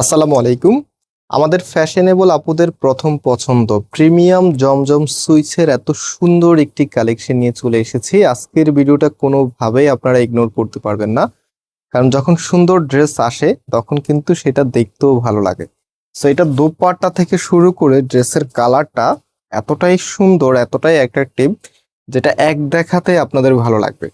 আসসালামু আলাইকুম। আমাদের ফ্যাশনেবল আপুদের প্রথম পছন্দ প্রিমিয়াম জমজম সুইচের এত সুন্দর একটি কালেকশন নিয়ে চলে এসেছি। আজকের ভিডিওটা কোনোভাবেই আপনারা ইগনোর করতে পারবেন না। কারণ যখন সুন্দর ড্রেস আসে, তখন কিন্তু সেটা দেখতেও ভালো লাগে। সো এটা দোপাট্টা থেকে শুরু করে ড্রেসের কালারটা এতটাই সুন্দর, এতটাই অ্যাট্রাকটিভ যেটা এক দেখাতে আপনাদের ভালো লাগবে।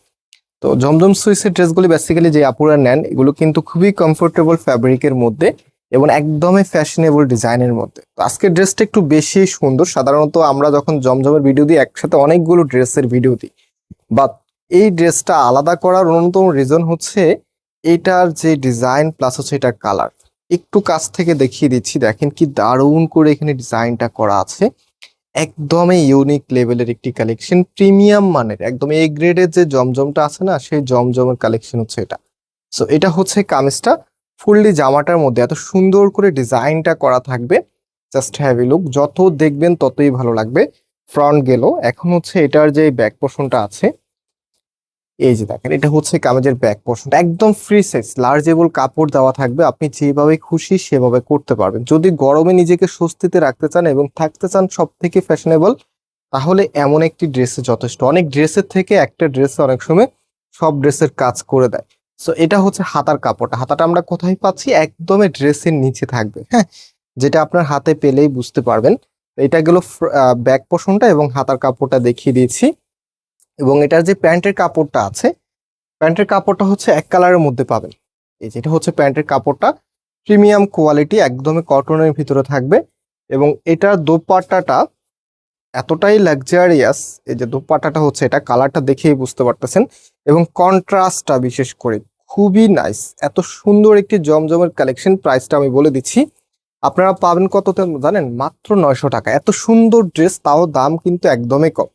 তো, জমজম সুইসের ড্রেসগুলি বেসিক্যালি যে আপুরা নেন, এগুলো কিন্তু খুবই কমফোর্টেবল ফ্যাব্রিকের মধ্যে। এবং একদমই ফ্যাশনেবল ডিজাইনের মধ্যে। তো আজকের ড্রেসটা একটু বেশি সুন্দর। সাধারণত আমরা যখন জমজমের ভিডিও দিই, একসাথে অনেকগুলো ড্রেসের ভিডিও দিই। বাট এই ড্রেসটা আলাদা করার অন্যতম রিজন হচ্ছে এটার যে ডিজাইন প্লাস হচ্ছে এটার কালার একটু কাছ থেকে দেখিয়ে দিচ্ছি, দেখেন কি দারুণ করে এখানে ডিজাইনটা করা আছে। একদমই ইউনিক লেভেলের একটি কালেকশন প্রিমিয়াম মানের, একদম এ গ্রেডের যে জমজমটা আছে না, সেই জমজমের কালেকশন হচ্ছে এটা। সো এটা হচ্ছে কামিজটা। ফুললি জামাটার মধ্যে এত সুন্দর করে ডিজাইনটা করা থাকবে। জাস্ট হ্যাভ লুক যত দেখবেন ততই ভালো লাগবে। ফ্রন্ট গেল। এখন হচ্ছে এটার যে ব্যাক পোর্শনটা আছে, এই যে দেখেন, এটা হচ্ছে কামিজের ব্যাক পোর্শনটা একদম ফ্রি সাইজ লার্জেবল কাপড় দেওয়া থাকবে। আপনি যেভাবে খুশি সেভাবে করতে পারবেন। যদি গরমে নিজেকে স্বস্তিতে রাখতে চান এবং থাকতে চান সব থেকে ফ্যাশনেবল তাহলে এমন একটি ড্রেসে যথেষ্ট। অনেক ড্রেসের থেকে একটা ড্রেস অনেক সময় সব ড্রেসের কাজ করে দেয়। সো এটা হচ্ছে হাতার কাপড়টা। হাতাটা আমরা কোথায় পাচ্ছি? একদমই ড্রেসের নিচে থাকবে। হ্যাঁ? যেটা আপনার হাতে পেলেই বুঝতে পারবেন। এটা গেল ব্যাক পোর্শনটা এবং হাতার কাপড়টা দেখিয়ে দিয়েছি। এবং এটার যে প্যান্টের কাপড়টা আছে, প্যান্টের কাপড়টা হচ্ছে এক কালারের মধ্যে পাবেন। এই যেটা হচ্ছে প্যান্টের কাপড়টা। প্রিমিয়াম কোয়ালিটি, একদমই কটনের ভিতরে থাকবে। এবং এটার দোপাট্টাটা এতটাই লাক্সারিয়াস এই যে দোপাট্টাটা হচ্ছে এটা, কালারটা দেখেই বুঝতে পারতেছেন। এবং কন্ট্রাস্টটা বিশেষ করে খুবই নাইস এত সুন্দর একটি জমজমের কালেকশন প্রাইসটা আমি বলে দিচ্ছি। আপনারা পাবেন কততে জানেন? মাত্র নয়শো টাকা। এত সুন্দর ড্রেস তাও দাম কিন্তু একদমই কম।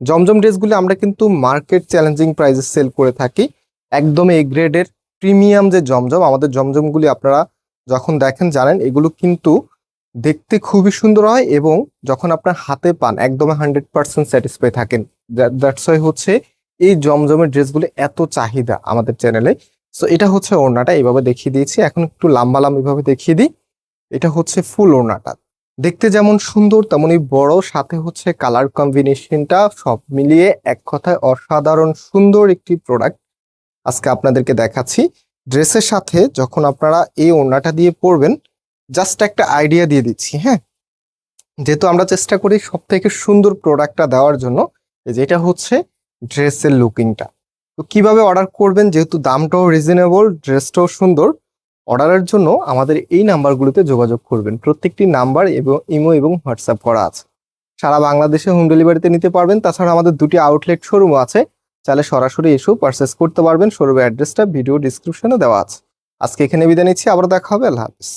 জমজম ড্রেসগুলি আমরা কিন্তু মার্কেট চ্যালেঞ্জিং প্রাইসে সেল করে থাকি। একদম এ গ্রেডের প্রিমিয়াম যে জমজম, আমাদের জমজমগুলি আপনারা যখন দেখেন জানেন, এগুলো কিন্তু দেখতে খুবই সুন্দর হয় এবং যখন আপনার হাতে পান একদম হান্ড্রেড পার্সেন্ট স্যাটিসফাই থাকেন। দ্যাটস হচ্ছে এই জমজমের ড্রেসগুলি এত চাহিদা আমাদের চ্যানেলে সো এটা হচ্ছে ওড়নাটা, এইভাবে দেখিয়ে দিয়েছি। এখন একটু লাম্বা লাম্বা এইভাবে দেখিয়ে দিই। এটা হচ্ছে ফুল ওড়নাটা। দেখতে যেমন সুন্দর, তেমনই বড়। সাথে হচ্ছে কালার কম্বিনেশনটা সব মিলিয়ে এক কথায় অসাধারণ সুন্দর একটি প্রোডাক্ট আজকে আপনাদেরকে দেখাচ্ছি। ড্রেসের সাথে যখন আপনারা এই ওড়নাটা দিয়ে পরবেন জাস্ট একটা আইডিয়া দিয়ে দিচ্ছি হ্যাঁ? যেহেতু আমরা চেষ্টা করি সব থেকে সুন্দর প্রোডাক্টটা দেওয়ার জন্য, এই যে এটা হচ্ছে ড্রেসের লুকিংটা তো কীভাবে অর্ডার করবেন? যেহেতু দামটাও রিজনেবল ড্রেসটাও সুন্দর অর্ডারের জন্য আমাদের এই নাম্বারগুলোতে যোগাযোগ করবেন। প্রত্যেকটি নাম্বার এবং ইমো এবং হোয়াটসঅ্যাপ করা আছে। সারা বাংলাদেশে হোম ডেলিভারিতে নিতে পারবেন। তাছাড়া আমাদের দুটি আউটলেট শোরুম আছে। চাইলে সরাসরি এসেও পারচেস করতে পারবেন। শোরুমের অ্যাড্রেসটা ভিডিও ডিসক্রিপশনে দেওয়া আছে। আজকে এখানে বিদায় নিচ্ছি। আবার দেখা হবে। আল্লাহ হাফিজ।